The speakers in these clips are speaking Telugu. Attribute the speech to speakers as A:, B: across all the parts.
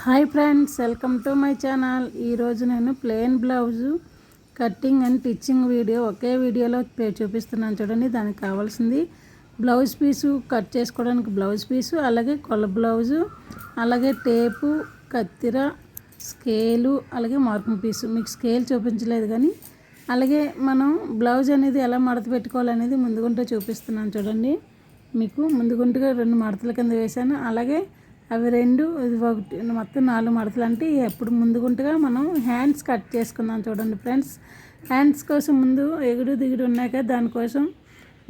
A: Hi friends welcome to my channel. ఈరోజు నేను plain blouse cutting and stitching video ఒకే వీడియోలో పే- చూపిస్తున్నాను చూడండి దానికి కావాల్సింది బ్లౌజ్ పీసు కట్ చేసుకోవడానికి బ్లౌజ్ పీసు అలాగే కొల బ్లౌజు అలాగే టేపు కత్తిర స్కేలు అలాగే మార్కింగ్ పీసు. మీకు స్కేల్ చూపించలేదు కానీ అలాగే మనం బ్లౌజ్ అనేది ఎలా మడత పెట్టుకోవాలనేది ముందుగుంటే చూపిస్తున్నాను చూడండి. మీకు ముందుగుంటుగా రెండు మడతల కింద వేశాను. అలాగే అవి రెండు ఇది ఒకటి మొత్తం నాలుగు మడతలు. అంటే ఎప్పుడు ముందుగుంటగా మనం హ్యాండ్స్ కట్ చేసుకుందాం చూడండి ఫ్రెండ్స్. హ్యాండ్స్ కోసం ముందు ఎగుడు దిగుడు ఉన్నాక దానికోసం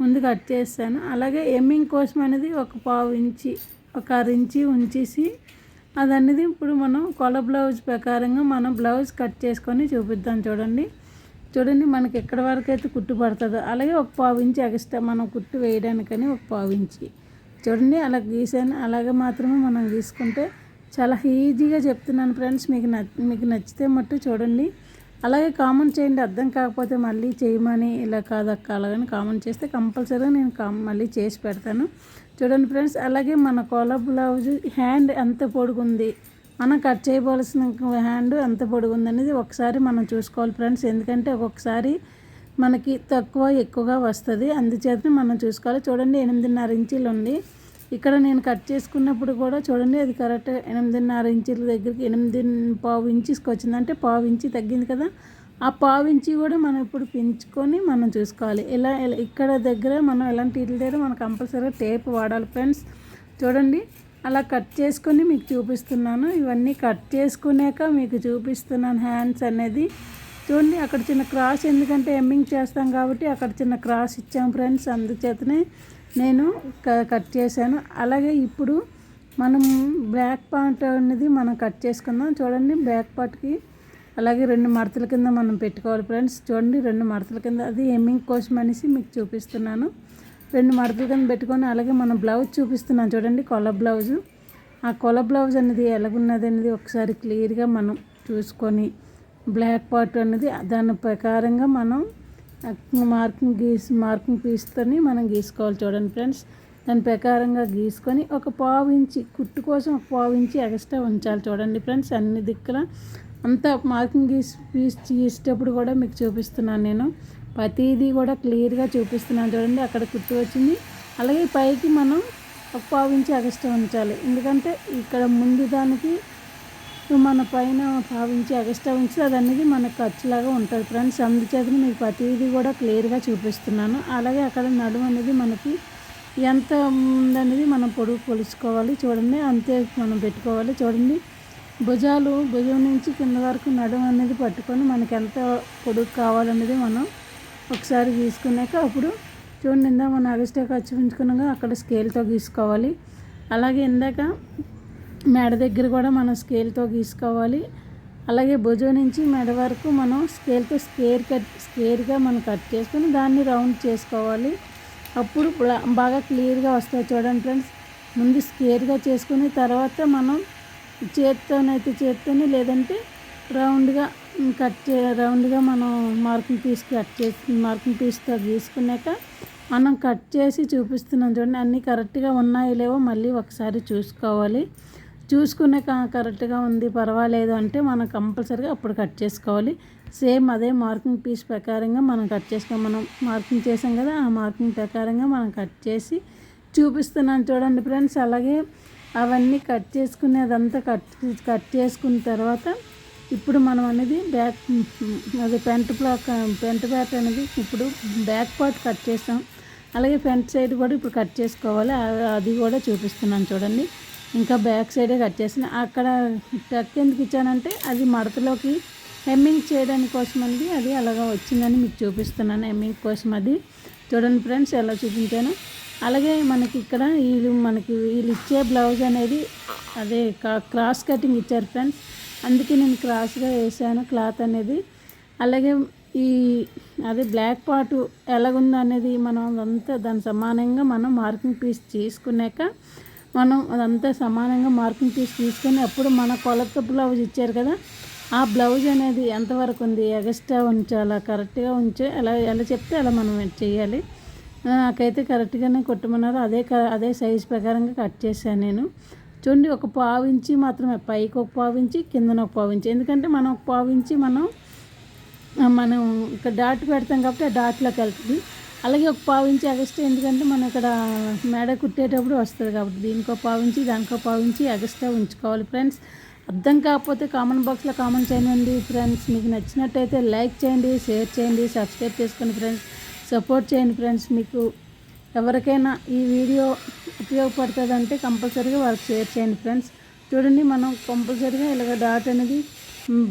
A: ముందు కట్ చేస్తాను. అలాగే ఎమ్మింగ్ కోసం అనేది ఒక పావు ఇంచి ఒక అర ఇంచి ఉంచేసి అది అనేది ఇప్పుడు మనం కొల బ్లౌజ్ ప్రకారంగా మనం బ్లౌజ్ కట్ చేసుకొని చూపిద్దాం చూడండి. చూడండి మనకి ఎక్కడి వరకు అయితే కుట్టు పడుతుందో. అలాగే ఒక పావు ఇంచి ఎక్స్ట్రా మనం కుట్టు వేయడానికని ఒక పావు ఇంచి. చూడండి అలా గీసాను. అలాగే మాత్రమే మనం గీసుకుంటే చాలా ఈజీగా చెప్తున్నాను ఫ్రెండ్స్. మీకు మీకు నచ్చితే మట్టు చూడండి. అలాగే కామెంట్ చేయండి. అర్థం కాకపోతే మళ్ళీ చేయమని ఇలా కాదక్క అలాగని కామెంట్ చేస్తే కంపల్సరీగా నేను కామ్ మళ్ళీ చేసి పెడతాను. చూడండి ఫ్రెండ్స్ అలాగే మన కోల బ్లౌజ్ హ్యాండ్ ఎంత పొడుగుంది. మనం కట్ చేయవలసిన హ్యాండ్ ఎంత పొడుగుంది అనేది ఒకసారి మనం చూసుకోవాలి ఫ్రెండ్స్. ఎందుకంటే ఒక్కొక్కసారి మనకి తక్కువ ఎక్కువగా వస్తుంది. అందుచేత మనం చూసుకోవాలి. చూడండి ఎనిమిదిన్నర ఇంచీలు ఉంది. ఇక్కడ నేను కట్ చేసుకున్నప్పుడు కూడా చూడండి అది కరెక్ట్ ఎనిమిదిన్నర ఇంచీల దగ్గరికి ఎనిమిది పావు ఇంచుకి వచ్చిందంటే పావు ఇంచి తగ్గింది కదా. ఆ పావు ఇంచి కూడా మనం ఇప్పుడు పెంచుకొని మనం చూసుకోవాలి. ఇలా ఇక్కడ దగ్గర మనం ఎలాంటి ఇట్ల దగ్గర మనం కంపల్సరీగా టేప్ వాడాలి ఫ్రెండ్స్. చూడండి అలా కట్ చేసుకొని మీకు చూపిస్తున్నాను. ఇవన్నీ కట్ చేసుకున్నాక మీకు చూపిస్తున్నాను హ్యాండ్స్ అనేది. చూడండి అక్కడ చిన్న క్రాస్ ఎందుకంటే ఎమ్మింగ్ చేస్తాం కాబట్టి అక్కడ చిన్న క్రాస్ ఇచ్చాం ఫ్రెండ్స్. అందుచేతనే నేను క- కట్ చేశాను. అలాగే ఇప్పుడు మనం బ్యాక్ పార్ట్ అనేది మనం కట్ చేసుకుందాం. చూడండి బ్యాక్ పార్ట్కి అలాగే రెండు మడతల కింద మనం పెట్టుకోవాలి ఫ్రెండ్స్. చూడండి రెండు మడతల కింద అది ఎమ్మింగ్ కోసం అనేసి మీకు చూపిస్తున్నాను. రెండు మడతల కింద పెట్టుకొని అలాగే మనం బ్లౌజ్ చూపిస్తున్నాను చూడండి కొల బ్లౌజు. ఆ కొల బ్లౌజ్ అనేది ఎలాగున్నది అనేది ఒకసారి క్లియర్గా మనం చూసుకొని బ్లాక్ పార్ట్ అనేది దాని ప్రకారంగా మనం మార్కింగ్ గీసి మార్కింగ్ పీస్తోని మనం గీసుకోవాలి చూడండి ఫ్రెండ్స్. దాని ప్రకారంగా గీసుకొని ఒక పావు ఇంచి కుట్టు కోసం ఒక పావు ఇంచి ఎక్స్ట్రా ఉంచాలి చూడండి ఫ్రెండ్స్. అన్ని దిక్కుల అంతా మార్కింగ్ గీసి పీస్ గీసేటప్పుడు కూడా మీకు చూపిస్తున్నాను నేను. ప్రతిదీ కూడా క్లియర్గా చూపిస్తున్నాను చూడండి. అక్కడ కుట్టు వచ్చింది. అలాగే పైకి మనం ఒక పావు ఇంచి ఎక్స్ట్రా ఉంచాలి. ఎందుకంటే ఇక్కడ ముందు దానికి మన పైన భావించి ఎక్స్ట్రా ఉంచి అది అనేది మనకు ఖర్చులాగా ఉంటుంది. ఫ్రెండ్స్ అందుచేత మీకు ప్రతిదీ కూడా క్లియర్గా చూపిస్తున్నాను. అలాగే అక్కడ నడుము అనేది మనకి ఎంత ఉందనేది మనం పొడుగు కొలుచుకోవాలి చూడండి. అంతే మనం పెట్టుకోవాలి చూడండి. భుజాలు భుజం నుంచి కింద వరకు నడుము అనేది పట్టుకొని మనకి ఎంత పొడుగు కావాలనేది మనం ఒకసారి గీసుకున్నాక అప్పుడు చూడండి ఇందా మనం అగస్టే ఖర్చు ఉంచుకున్నాక అక్కడ స్కేల్తో గీసుకోవాలి. అలాగే ఇందాక మెడ దగ్గర కూడా మనం స్కేల్తో గీసుకోవాలి. అలాగే భుజం నుంచి మెడ వరకు మనం స్కేల్తో స్కేర్ కట్ స్కేర్గా మనం కట్ చేసుకొని దాన్ని రౌండ్ చేసుకోవాలి. అప్పుడు బాగా క్లియర్గా వస్తాయి చూడండి ఫ్రెండ్స్. ముందు స్కేర్గా చేసుకుని తర్వాత మనం చేత్తోనైతే చేత్తోని లేదంటే రౌండ్గా కట్ చే రౌండ్గా మనం మార్కింగ్ పీస్ కట్ చేసి మార్కింగ్ పీస్తో గీసుకున్నాక మనం కట్ చేసి చూపిస్తున్నాం చూడండి. అన్నీ కరెక్ట్గా ఉన్నాయో లేవో మళ్ళీ ఒకసారి చూసుకోవాలి. చూసుకునే కరెక్ట్గా ఉంది పర్వాలేదు అంటే మనం కంపల్సరీగా అప్పుడు కట్ చేసుకోవాలి. సేమ్ అదే మార్కింగ్ పీస్ ప్రకారంగా మనం కట్ చేసుకోవాలి మనం మార్కింగ్ చేసాం కదా ఆ మార్కింగ్ ప్రకారంగా మనం కట్ చేసి చూపిస్తున్నాను చూడండి ఫ్రెండ్స్. అలాగే అవన్నీ కట్ చేసుకునేదంతా కట్ కట్ చేసుకున్న తర్వాత ఇప్పుడు మనం అనేది బ్యాక్ అది పెంట్ బ్లాక్ పెంట్ బ్యాట్ అనేది ఇప్పుడు బ్యాక్ పార్ట్ కట్ చేస్తాం. అలాగే ఫ్రంట్ సైడ్ కూడా ఇప్పుడు కట్ చేసుకోవాలి. అది కూడా చూపిస్తున్నాను చూడండి. ఇంకా బ్యాక్ సైడే కట్ చేసిన. అక్కడ టక్ ఎందుకు ఇచ్చానంటే అది మడతలోకి హెమ్మింగ్ చేయడానికి కోసం అండి. అది అలాగా వచ్చిందని మీకు చూపిస్తున్నాను. హెమ్మింగ్ కోసం అది. చూడండి ఫ్రెండ్స్ ఎలా చూపించాను. అలాగే మనకి ఇక్కడ వీళ్ళు మనకి వీళ్ళు ఇచ్చే బ్లౌజ్ అనేది అదే కా- క్రాస్ కటింగ్ ఇచ్చారు ఫ్రెండ్స్. అందుకే నేను క్రాస్గా వేసాను క్లాత్ అనేది. అలాగే ఈ అదే బ్లాక్ పాటు ఎలాగుందనేది మనం అదంతా దాని సమానంగా మనం మార్కింగ్ పీస్ తీసుకున్నాక మనం అదంతా సమానంగా మార్కింగ్ తీసి తీసుకొని అప్పుడు మన కొలత బ్లౌజ్ ఇచ్చారు కదా ఆ బ్లౌజ్ అనేది ఎంతవరకు ఉంది? ఎగస్ట్రా ఉంచాలా? కరెక్ట్గా ఉంచే ఎలా ఎలా చెప్తే అలా మనం చేయాలి. నాకైతే కరెక్ట్గానే కొట్టమన్నారు. అదే క- అదే సైజ్ ప్రకారంగా కట్ చేశాను నేను. చూడండి ఒక పావు ఇంచి మాత్రమే పైకి ఒక పావు ఇంచి కిందన ఒక పావు ఇంచి. ఎందుకంటే మనం ఒక పావు ఇంచి మనం మనం ఇక్కడ డాట్ పెడతాం కాబట్టి ఆ డాట్లోకి వెళ్తుంది. అలాగే ఒక పావించి ఇంచి ఎందుకంటే మనం ఇక్కడ మేడ కుట్టేటప్పుడు వస్తుంది కాబట్టి దీనికో పావించి దానికో పావించి అగస్టే ఉంచుకోవాలి ఫ్రెండ్స్. అర్థం కాకపోతే కామెంట్ బాక్స్లో కామెంట్ చేయండి ఫ్రెండ్స్. మీకు నచ్చినట్టయితే లైక్ చేయండి షేర్ చేయండి సబ్స్క్రైబ్ చేసుకోండి ఫ్రెండ్స్. సపోర్ట్ చేయండి ఫ్రెండ్స్ మీకు. ఎవరికైనా ఈ వీడియో ఉపయోగపడుతుందంటే కంపల్సరీగా వాళ్ళకి షేర్ చేయండి ఫ్రెండ్స్. చూడండి మనం కంపల్సరీగా ఇలాగ డాట్ అనేది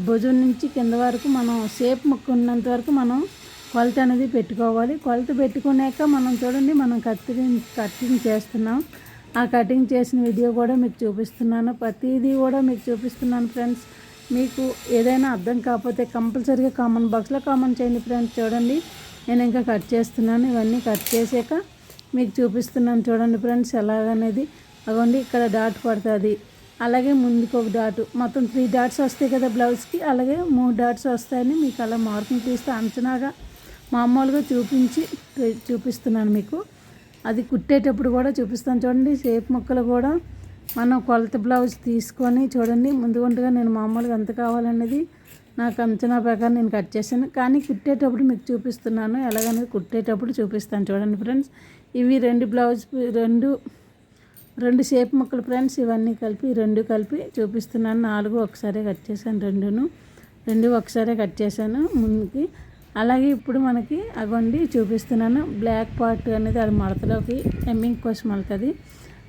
A: భుజం నుంచి కింద వరకు మనం షేప్ ముక్కు ఉన్నంత వరకు మనం కొలత అనేది పెట్టుకోవాలి. కొలత పెట్టుకున్నాక మనం చూడండి మనం కత్తిరింగ్ కటింగ్ చేస్తున్నాం. ఆ కటింగ్ చేసిన వీడియో కూడా మీకు చూపిస్తున్నాను. ప్రతిదీ కూడా మీకు చూపిస్తున్నాను ఫ్రెండ్స్. మీకు ఏదైనా అర్థం కాకపోతే కంపల్సరీగా కామన్ బాక్స్లో కామెంట్ చేయండి ఫ్రెండ్స్. చూడండి నేను ఇంకా కట్ చేస్తున్నాను. ఇవన్నీ కట్ చేసాక మీకు చూపిస్తున్నాను చూడండి ఫ్రెండ్స్ ఎలాగనేది. అగోండి ఇక్కడ డాట్ పడుతుంది. అలాగే ముందుకు ఒక డాటు. మొత్తం త్రీ డాట్స్ వస్తాయి కదా బ్లౌజ్కి. అలాగే మూడు డాట్స్ వస్తాయని మీకు అలా మార్కింగ్ తీస్తే అంచనాగా మామూలుగా చూపించి చూపిస్తున్నాను మీకు. అది కుట్టేటప్పుడు కూడా చూపిస్తాను చూడండి. షేప్ ముక్కలు కూడా మనం కొలత బ్లౌజ్ తీసుకొని చూడండి. ముందుగుంటగా నేను మామూలుగా ఎంత కావాలనేది నాకు అంచనా ప్రకారం నేను కట్ చేశాను. కానీ కుట్టేటప్పుడు మీకు చూపిస్తున్నాను. ఎలాగనేది కుట్టేటప్పుడు చూపిస్తాను చూడండి ఫ్రెండ్స్. ఇవి రెండు బ్లౌజ్ రెండు రెండు షేప్ ముక్కలు ఫ్రెండ్స్. ఇవన్నీ కలిపి రెండు కలిపి చూపిస్తున్నాను. నాలుగు ఒకసారి కట్ చేశాను రెండును. రెండు ఒకసారి కట్ చేశాను. ముందుకి అలాగే ఇప్పుడు మనకి అగొండి చూపిస్తున్నాను. బ్లాక్ పార్ట్ అనేది అది మడతలోకి ఎమ్మింగ్ కోసం వెళ్తుంది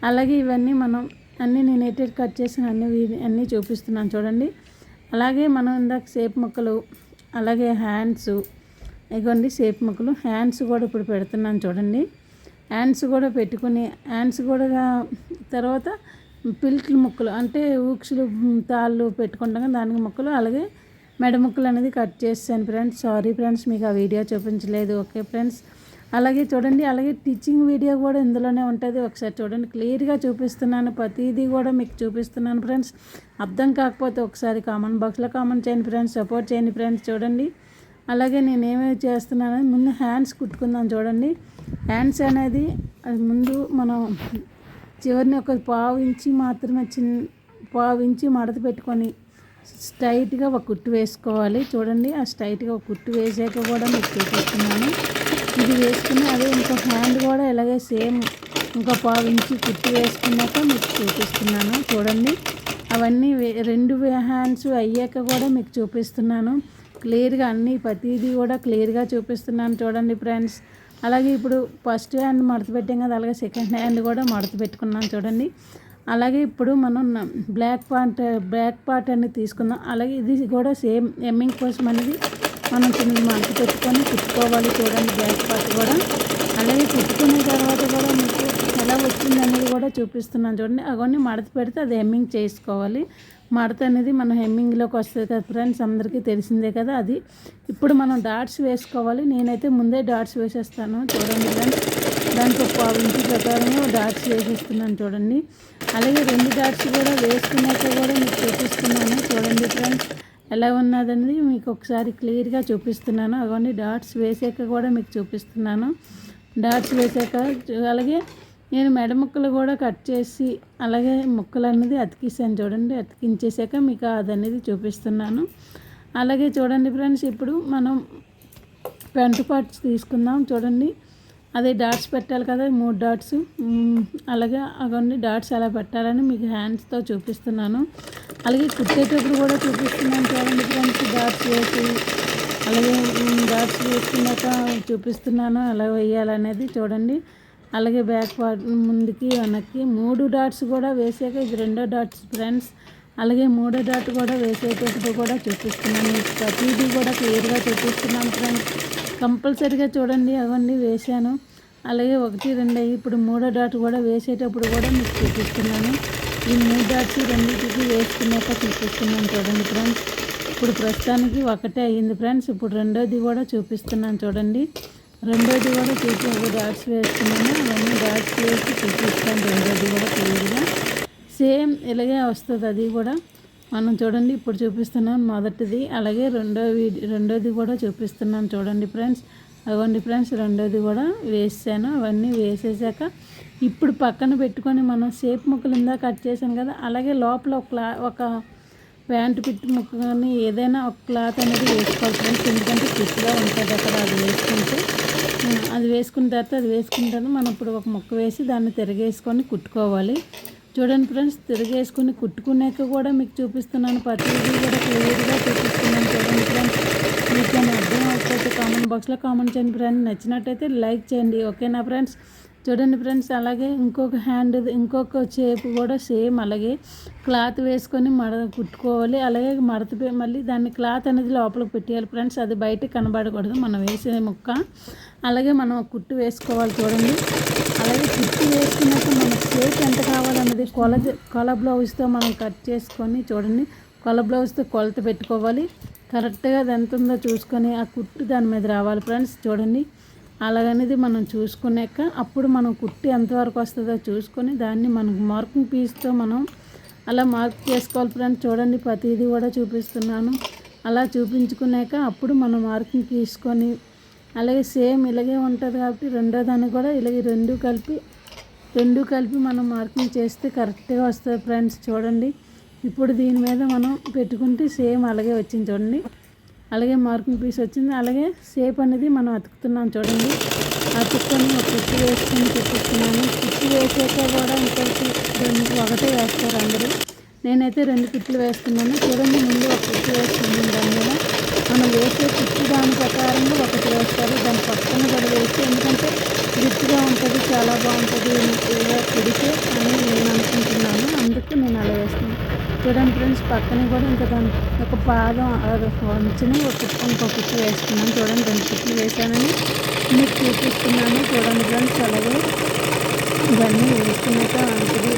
A: అలాగే ఇవన్నీ మనం అన్నీ నేను ఎటు కట్ చేసిన అన్ని అన్నీ చూపిస్తున్నాను చూడండి. అలాగే మనం ఇందాక షేప్ ముక్కలు అలాగే హ్యాండ్స్ ఇగోండి షేప్ ముక్కలు హ్యాండ్స్ కూడా ఇప్పుడు పెడుతున్నాను చూడండి. హ్యాండ్స్ కూడా పెట్టుకుని హ్యాండ్స్ కూడా తర్వాత పిల్ట్లు ముక్కలు అంటే ఊక్షులు తాళ్ళు పెట్టుకుంటాం దానికి ముక్కలు అలాగే మెడ ముక్కలు అనేది కట్ చేసాను ఫ్రెండ్స్. సారీ ఫ్రెండ్స్ మీకు ఆ వీడియో చూపించలేదు. Okay friends. అలాగే చూడండి అలాగే టీచింగ్ వీడియో కూడా ఇందులోనే ఉంటుంది. ఒకసారి చూడండి క్లియర్గా చూపిస్తున్నాను. ప్రతిదీ కూడా మీకు చూపిస్తున్నాను ఫ్రెండ్స్. అర్థం కాకపోతే ఒకసారి కామెంట్ బాక్స్లో కామెంట్ చేయండి ఫ్రెండ్స్. సపోర్ట్ చేయండి ఫ్రెండ్స్ చూడండి. అలాగే నేను ఏమేమి చేస్తున్నాను ముందు హ్యాండ్స్ కుట్టుకుందాం చూడండి. హ్యాండ్స్ అనేది అది ముందు మనం చివరిని ఒక పావు ఇంచి మాత్రమే చిన్న పావు ఇంచి మడత పెట్టుకొని స్ట్రైట్గా ఒక కుట్టు వేసుకోవాలి. చూడండి ఆ స్ట్రైట్గా ఒక కుట్టు వేసాక కూడా మీకు చూపిస్తున్నాను. ఇది వేసుకుని అదే ఇంకో హ్యాండ్ కూడా ఇలాగే సేమ్ ఇంకో పావు ఇంచి కుట్టు వేసుకున్నాక మీకు చూపిస్తున్నాను. చూడండి అవన్నీ రెండు హ్యాండ్స్ అయ్యాక కూడా మీకు చూపిస్తున్నాను. క్లియర్గా అన్నీ ప్రతిదీ కూడా క్లియర్గా చూపిస్తున్నాను చూడండి ఫ్రెండ్స్. అలాగే ఇప్పుడు ఫస్ట్ హ్యాండ్ మడత పెట్టాం కదా అలాగే సెకండ్ హ్యాండ్ కూడా మడత పెట్టుకున్నాను చూడండి. అలాగే ఇప్పుడు మనం బ్లాక్ పాట్ బ్లాక్ పార్ట్ అనేది తీసుకుందాం. అలాగే ఇది కూడా సేమ్ ఎమ్మింగ్ కోసం అనేది మనం చిన్న మడత పెట్టుకొని కుట్టుకోవాలి చూడండి బ్లాక్ పార్ట్ కూడా. అలాగే కుట్టుకున్న తర్వాత కూడా మీకు ఎలా వచ్చింది అనేది కూడా చూపిస్తున్నాను చూడండి. అవన్నీ మడత పెడితే అది హెమ్మింగ్ చేసుకోవాలి. మడత అనేది మన హెమ్మింగ్లోకి వస్తుంది కదా ఫ్రెండ్స్ అందరికీ తెలిసిందే కదా అది. ఇప్పుడు మనం డాట్స్ వేసుకోవాలి. నేనైతే ముందే డాట్స్ వేసేస్తాను చూడండి ఫ్రెండ్స్ దానికి ఒక పావు ఇంచు ప్రకారము డాట్స్ వేసిస్తున్నాను చూడండి. అలాగే రెండు డాట్స్ కూడా వేసుకున్నాక కూడా మీకు చూపిస్తున్నాను చూడండి ఫ్రెండ్స్. ఎలా ఉన్నదండి మీకు ఒకసారి క్లియర్గా చూపిస్తున్నాను. అవన్నీ డాట్స్ వేసాక కూడా మీకు చూపిస్తున్నాను. డాట్స్ వేసాక అలాగే నేను మెడ ముక్కలు కూడా కట్ చేసి అలాగే ముక్కలు అనేది అతికిస్తాను చూడండి. అతికించేసాక మీకు అది అనేది చూపిస్తున్నాను. అలాగే చూడండి ఫ్రెండ్స్ ఇప్పుడు మనం ఫ్రంట్ పార్ట్స్ తీసుకుందాం చూడండి. అదే డాట్స్ పెట్టాలి కదా మూడు డాట్స్. అలాగే అవన్నీ డాట్స్ ఎలా పెట్టాలని మీకు హ్యాండ్స్తో చూపిస్తున్నాను. అలాగే కుట్టేటప్పుడు కూడా చూపిస్తున్నాను చూడండి ఫ్రెండ్స్ డాట్స్ వేసి. అలాగే డాట్స్ వేసుకున్నాక చూపిస్తున్నాను ఎలా వేయాలనేది చూడండి. అలాగే బ్యాక్ పార్ట్ ముందుకి వెనక్కి మూడు డాట్స్ కూడా వేసాక ఇది రెండో డాట్స్ ఫ్రెండ్స్ అలాగే మూడో డాట్ కూడా వేసేటప్పుడు కూడా చూపిస్తున్నాను మీకు ప్రతిదీ కూడా క్లియర్గా చూపిస్తున్నాను ఫ్రెండ్స్. కంపల్సరీగా చూడండి అవన్నీ వేసాను అలాగే ఒకటి రెండు అయ్యి ఇప్పుడు మూడో డాట్ కూడా వేసేటప్పుడు కూడా మీకు చూపిస్తున్నాను. ఈ మూడు డాట్స్ రెండింటికి వేసుకున్నాక చూపిస్తున్నాను చూడండి ఫ్రెండ్స్. ఇప్పుడు ప్రస్తుతానికి ఒకటే అయ్యింది ఫ్రెండ్స్. ఇప్పుడు రెండోది కూడా చూపిస్తున్నాను చూడండి. రెండోది కూడా చూసి ఒక డాట్స్ వేసుకున్నాను. అవన్నీ డాట్స్ వేసి చూపిస్తాను. రెండోది కూడా క్లియర్గా. సేమ్ ఇలాగే వస్తుంది అది కూడా. మనం చూడండి ఇప్పుడు చూపిస్తున్నాను మొదటిది అలాగే రెండో రెండోది కూడా చూపిస్తున్నాను చూడండి ఫ్రెండ్స్. అవ్వండి ఫ్రెండ్స్ రెండోది కూడా వేసాను. అవన్నీ వేసేసాక ఇప్పుడు పక్కన పెట్టుకొని మనం షేప్ ముక్కలు ఇందా కట్ చేసాం కదా అలాగే లోపల ఒక క్లా ఒక ప్యాంట్ పిట్టి ముక్క కానీ ఏదైనా ఒక క్లాత్ అనేది వేసుకోవాలి ఫ్రెండ్స్. ఎందుకంటే పిచ్చిగా ఉంటుంది అక్కడ అది వేసుకుంటే. అది వేసుకున్న తర్వాత అది వేసుకున్న తర్వాత మనం ఇప్పుడు ఒక ముక్క వేసి దాన్ని తిరగేసుకొని కుట్టుకోవాలి. చూడండి ఫ్రెండ్స్ తిరిగేసుకుని కుట్టుకున్నాక కూడా మీకు చూపిస్తున్నాను. ప్రతిదీ కూడా క్లియర్గా చూపిస్తున్నాను చూడండి ఫ్రెండ్స్. మీకు అర్థం అవుతుంది కామెంట్ బాక్స్లో కామెంట్ చేయండి ఫ్రెండ్స్. నచ్చినట్టయితే లైక్ చేయండి ఓకేనా ఫ్రెండ్స్? చూడండి ఫ్రెండ్స్ అలాగే ఇంకొక హ్యాండ్ ఇంకొక షేప్ కూడా సేమ్ అలాగే క్లాత్ వేసుకొని మడ కుట్టుకోవాలి. అలాగే మడత మళ్ళీ దాన్ని క్లాత్ అనేది లోపలికి పెట్టేయాలి ఫ్రెండ్స్. అది బయట కనబడకూడదు. మనం వేసే ముక్క. అలాగే మనం కుట్టు వేసుకోవాలి చూడండి. కుట్టు వేసుకున్నాక మనకు షేప్ ఎంత కావాలన్నది కొల కొల బ్లౌజ్తో మనం కట్ చేసుకొని చూడండి కొల బ్లౌజ్తో కొలత పెట్టుకోవాలి కరెక్ట్గా అది ఎంత ఉందో చూసుకొని ఆ కుట్టు దాని మీద రావాలి ఫ్రెండ్స్ చూడండి. అలాగనేది మనం చూసుకున్నాక అప్పుడు మనం కుట్టి ఎంతవరకు వస్తుందో చూసుకొని దాన్ని మనం మార్కింగ్ పీస్తో మనం అలా మార్క్ చేసుకోవాలి ఫ్రెండ్స్ చూడండి. ప్రతిదీ కూడా చూపిస్తున్నాను. అలా చూపించుకున్నాక అప్పుడు మనం మార్కింగ్ తీసుకొని అలాగే సేమ్ ఇలాగే ఉంటుంది కాబట్టి రెండో దాన్ని కూడా ఇలాగే రెండు కలిపి రెండు కలిపి మనం మార్కింగ్ చేస్తే కరెక్ట్గా వస్తుంది ఫ్రెండ్స్ చూడండి. ఇప్పుడు దీని మీద మనం పెట్టుకుంటే సేమ్ అలాగే వచ్చింది చూడండి. అలాగే మార్కింగ్ పీస్ వచ్చింది. అలాగే షేప్ అనేది మనం అతుకుతున్నాం చూడండి. అతుక్కొని ఒక కుట్టి వేసుకొని చూపిస్తున్నాను కుట్టి వేసాక కూడా ఇంకొకటి రెండు ఒకటే వేస్తారు అందరూ. నేనైతే రెండు కుట్లు వేస్తున్నాను. చూడండి ముందు ఒక కుట్టి వేస్తుంది దాని మీద. మనం వేసే కుట్టి దాని ప్రకారంగా ఒకటి వేస్తారు. దాని పక్కన కూడా వేసి ఎందుకంటే రుచిగా ఉంటుంది చాలా బాగుంటుంది ఇలా కుడితే అని నేను అనుకుంటున్నాను. అందుకు నేను అలా వేస్తాను చూడండి ఫ్రెండ్స్ పక్కన కూడా ఇంకా దాని ఒక పాదం వంచుని ఒక ఇంకో కుట్టి వేసుకున్నాను చూడండి రెండు కుట్లు వేసానని మీకు చూపిస్తున్నాను. చూడండి ఫ్రెండ్స్ అలాగే ఇవన్నీ వేసుకున్నాక ఉంటుంది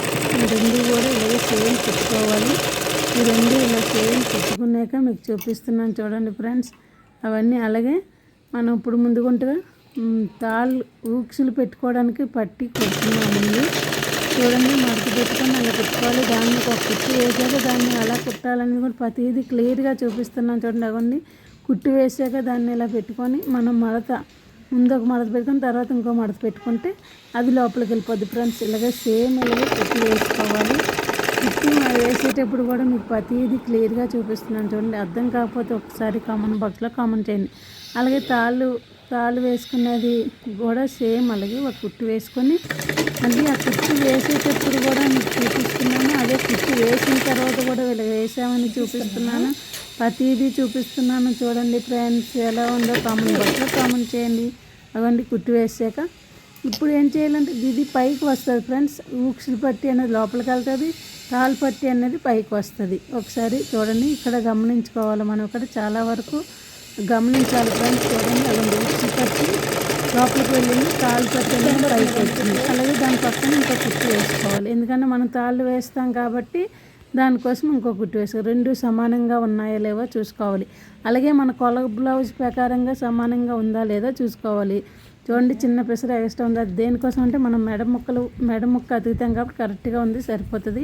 A: రెండు కూడా ఇలాగే సేమ్ కుట్టుకోవాలి. ఈ రెండు ఇలా సేమ్ కుట్టుకున్నాక మీకు చూపిస్తున్నాను చూడండి ఫ్రెండ్స్. అవన్నీ అలాగే మనం ఇప్పుడు ముందుకుంటుగా తాళ్ళు ఊక్సులు పెట్టుకోవడానికి పట్టి కుడుతున్నాం చూడండి మడత పెట్టుకొని అలా పెట్టుకోవాలి. దాన్ని ఒక కుట్టు వేసాక దాన్ని అలా కుట్టాలని కూడా ప్రతిదీ క్లియర్గా చూపిస్తున్నాను చూడండి. అవ్వండి కుట్టు వేసాక దాన్ని ఇలా పెట్టుకొని మనం మడత ముందు ఒక మడత పెట్టుకొని తర్వాత ఇంకో మడత పెట్టుకుంటే అది లోపలికి వెళ్ళిపోద్ది ఫ్రెండ్స్ ఇలాగే సేమ్ ఇలాగే కుట్టి వేసుకోవాలి. కుట్టి వేసేటప్పుడు కూడా మీకు ప్రతిదీ క్లియర్గా చూపిస్తున్నాను చూడండి. అర్థం కాకపోతే ఒకసారి కామెంట్ బాక్స్లో కామెంట్ చేయండి. అలాగే తాళ్ళు రాళ్ళు వేసుకున్నది కూడా సేమ్ అలాగే ఒక కుట్టు వేసుకొని మళ్ళీ ఆ కుట్టు వేసేటప్పుడు కూడా మీకు చూపిస్తున్నాను. అదే కుట్టు వేసిన తర్వాత కూడా వీళ్ళు వేసామని చూపిస్తున్నాను. ప్రతిదీ చూపిస్తున్నాను చూడండి ఫ్రెండ్స్ ఎలా ఉందో కామెంట్ బాక్స్లో కామెంట్ చేయండి. అవండి కుట్టు వేసాక. ఇప్పుడు ఏం చేయాలంటే ఇది పైకి వస్తుంది ఫ్రెండ్స్ ఊక్సులు పట్టి అనేది లోపలికి వెళ్తుంది కాలు పట్టి అనేది పైకి వస్తుంది. ఒకసారి చూడండి ఇక్కడ గమనించుకోవాలి మనం. ఇక్కడ చాలా వరకు గమనించాలి ఫ్రెండ్స్ చూడండి లోపలికి వెళ్ళింది తాళ్ళు పట్టి అనేది పైకి వచ్చింది అలాగే దాని పక్కన ఇంకో కుట్టు వేసుకోవాలి. ఎందుకంటే మనం తాళ్ళు వేస్తాం కాబట్టి దానికోసం ఇంకో కుట్టు వేసుకోవాలి. రెండు సమానంగా ఉన్నాయో లేవో చూసుకోవాలి. అలాగే మన కొల బ్లౌజ్ ప్రకారంగా సమానంగా ఉందా లేదా చూసుకోవాలి. చూడండి చిన్న పెసర ఎక్స్ట్రా ఉంది? అది దేనికోసం అంటే మనం మెడ ముక్కలు మెడ ముక్క అతుకుతాం కాబట్టి కరెక్ట్గా ఉంది సరిపోతుంది.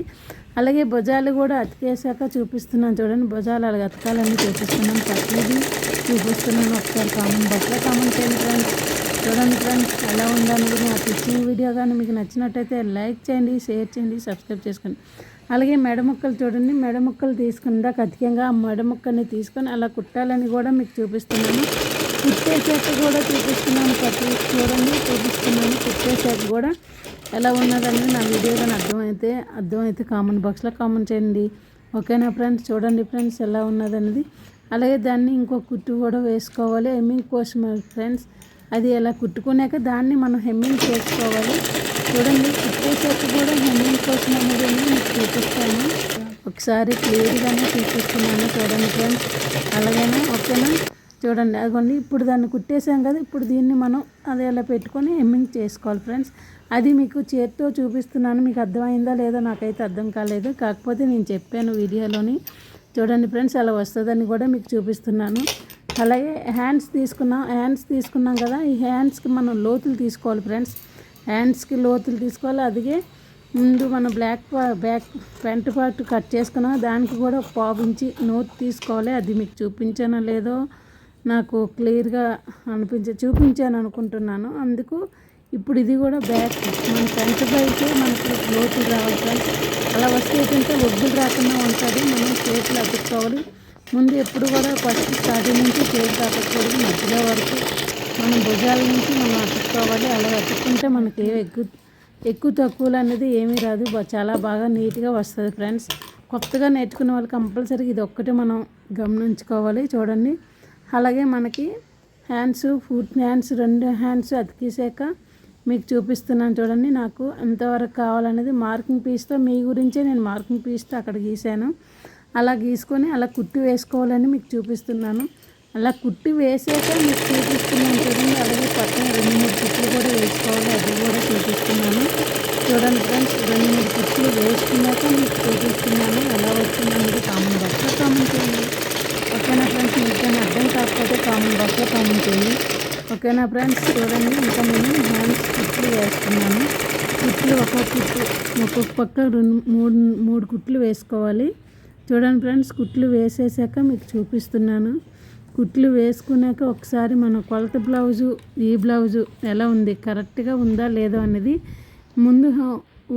A: అలాగే భుజాలు కూడా అతికేసాక చూపిస్తున్నాను చూడండి. భుజాలు అలాగే అతకాలని చూపిస్తున్నాను. ప్రతిదీ చూపిస్తున్నాను. ఒకసారి కామెంట్ బాక్స్లో కామెంట్ చేయండి చూడండి ఫ్రెండ్స్ ఎలా ఉందనేది నా టీచింగ్ వీడియో కానీ మీకు నచ్చినట్టయితే లైక్ చేయండి షేర్ చేయండి సబ్స్క్రైబ్ చేసుకోండి. అలాగే మెడ ముక్కలు చూడండి మెడ ముక్కలు తీసుకుందా అధికంగా ఆ మెడ ముక్కని తీసుకొని అలా కుట్టాలని కూడా మీకు చూపిస్తున్నాను. కుట్టేసాక కూడా చూపిస్తున్నాను ప్రతి చూడండి చూపిస్తున్నాను. కుట్టేసాక కూడా ఎలా ఉన్నదని నా వీడియో కానీ అర్థమైతే అర్థమైతే కామెంట్ బాక్స్లో కామెంట్ చేయండి. ఓకేనా ఫ్రెండ్స్ చూడండి ఫ్రెండ్స్ ఎలా ఉన్నదనేది. అలాగే దాన్ని ఇంకో కుట్టు కూడా వేసుకోవాలి. హెమ్మింగ్ కోసం ఫ్రెండ్స్ అది ఎలా కుట్టుకున్నాక దాన్ని మనం హెమ్మింగ్ చేసుకోవాలి. చూడండి కుట్టేసాక కూడా హెమ్మింగ్ కోసం అనేది మీకు చూపిస్తాను. ఒకసారి క్లియర్గానే చూపిస్తున్నాను చూడండి ఫ్రెండ్స్. అలాగైనా ఓకేనా? చూడండి అదిగోండి ఇప్పుడు దాన్ని కుట్టేసాం కదా ఇప్పుడు దీన్ని మనం అది అలా పెట్టుకొని హెమ్మింగ్ చేసుకోవాలి ఫ్రెండ్స్. అది మీకు చేత్తో చూపిస్తున్నాను మీకు అర్థమైందా లేదో నాకైతే అర్థం కాలేదు. కాకపోతే నేను చెప్పాను వీడియోలోని. చూడండి ఫ్రెండ్స్ అలా వస్తుందని కూడా మీకు చూపిస్తున్నాను. అలాగే హ్యాండ్స్ తీసుకున్నాం హ్యాండ్స్ తీసుకున్నాం కదా ఈ హ్యాండ్స్కి మనం లోతులు తీసుకోవాలి ఫ్రెండ్స్ హ్యాండ్స్కి లోతులు తీసుకోవాలి. అదిగే ముందు మనం black back front part cut చేసుకున్నాం. దానికి కూడా ఒక నోట్ తీసుకోవాలి. అది మీకు చూపించానో లేదో నాకు క్లియర్గా అనిపించ చూపించాను అనుకుంటున్నాను. అందుకు ఇప్పుడు ఇది కూడా బ్యాక్ మన ఫ్రంట్ అయితే మనకి లోతులు రావాలి అలా వస్తే ఏంటంటే ఒగ్గులు రాకుండా ఉంటుంది. మనం చేతులు అతుక్కోవాలి. ముందు ఎప్పుడు కూడా ఫస్ట్ స్టార్టింగ్ నుంచి చేతి అతుక్కోవడం మధ్యలో వరకు. మనం భుజాల నుంచి మనం అతుక్కోవాలి అలా అతుక్కుంటే మనకి ఏ ఎక్కువ ఎక్కువ తక్కువలు అనేది ఏమీ రాదు. చాలా బాగా నీట్గా వస్తుంది ఫ్రెండ్స్. కొత్తగా నేర్చుకునే వాళ్ళు కంపల్సరీ ఇది ఒక్కటే మనం గమనించుకోవాలి చూడండి. అలాగే మనకి హ్యాండ్స్ ఫుట్ హ్యాండ్స్ రెండు హ్యాండ్స్ అతికేసాక మీకు చూపిస్తున్నాను చూడండి. నాకు ఎంతవరకు కావాలనేది మార్కింగ్ పీస్తో మీ గురించే నేను మార్కింగ్ పీస్తో అక్కడ గీసాను. అలా గీసుకొని అలా కుట్టి వేసుకోవాలని మీకు చూపిస్తున్నాను. అలా కుట్టి వేసాక మీకు చూపిస్తున్నాను చూడండి అలాగే పక్కన రెండు మూడు కుట్లు కూడా వేసుకోవాలి అది కూడా చూపిస్తున్నాను. చూడండి ఫ్రెండ్స్ రెండు మూడు కుట్లు వేసుకున్నాక మీకు చూపిస్తున్నాను ఎలా వచ్చిందనేది కామన్ బాక్స్లో కామెంట్ చేయండి. ఓకేనా ఫ్రెండ్స్ మీకు అర్థం కాకపోతే కామన్ బాక్స్లో కామెంట్ చేయండి. ఓకేనా ఫ్రెండ్స్ చూడండి ఇంకా నేను హ్యాండ్స్ కుట్లు వేస్తున్నాను. కుట్లు ఒక్కొక్క కుట్లు ఒక్కొక్క పక్క రెండు మూడు మూడు కుట్లు వేసుకోవాలి. చూడండి ఫ్రెండ్స్ కుట్లు వేసేసాక మీకు చూపిస్తున్నాను. కుట్లు వేసుకున్నాక ఒకసారి మన కొలత బ్లౌజు ఈ బ్లౌజు ఎలా ఉంది కరెక్ట్గా ఉందా లేదో అనేది ముందు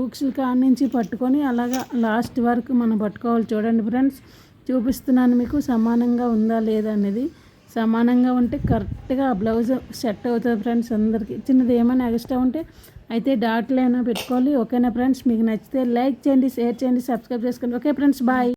A: ఊక్సుల కాడ నుంచి పట్టుకొని అలాగా లాస్ట్ వరకు మనం పట్టుకోవాలి. చూడండి ఫ్రెండ్స్ చూపిస్తున్నాను మీకు సమానంగా ఉందా లేదా అనేది. సమానంగా ఉంటే కరెక్ట్గా ఆ బ్లౌజ్ సెట్ అవుతుంది ఫ్రెండ్స్ అందరికీ. చిన్నది ఏమైనా ఎక్స్ట్రా ఉంటే అయితే డాట్లు అయినా పెట్టుకోవాలి. ఓకేనా ఫ్రెండ్స్ మీకు నచ్చితే లైక్ చేయండి షేర్ చేయండి సబ్స్క్రైబ్ చేసుకోండి. Okay friends bye.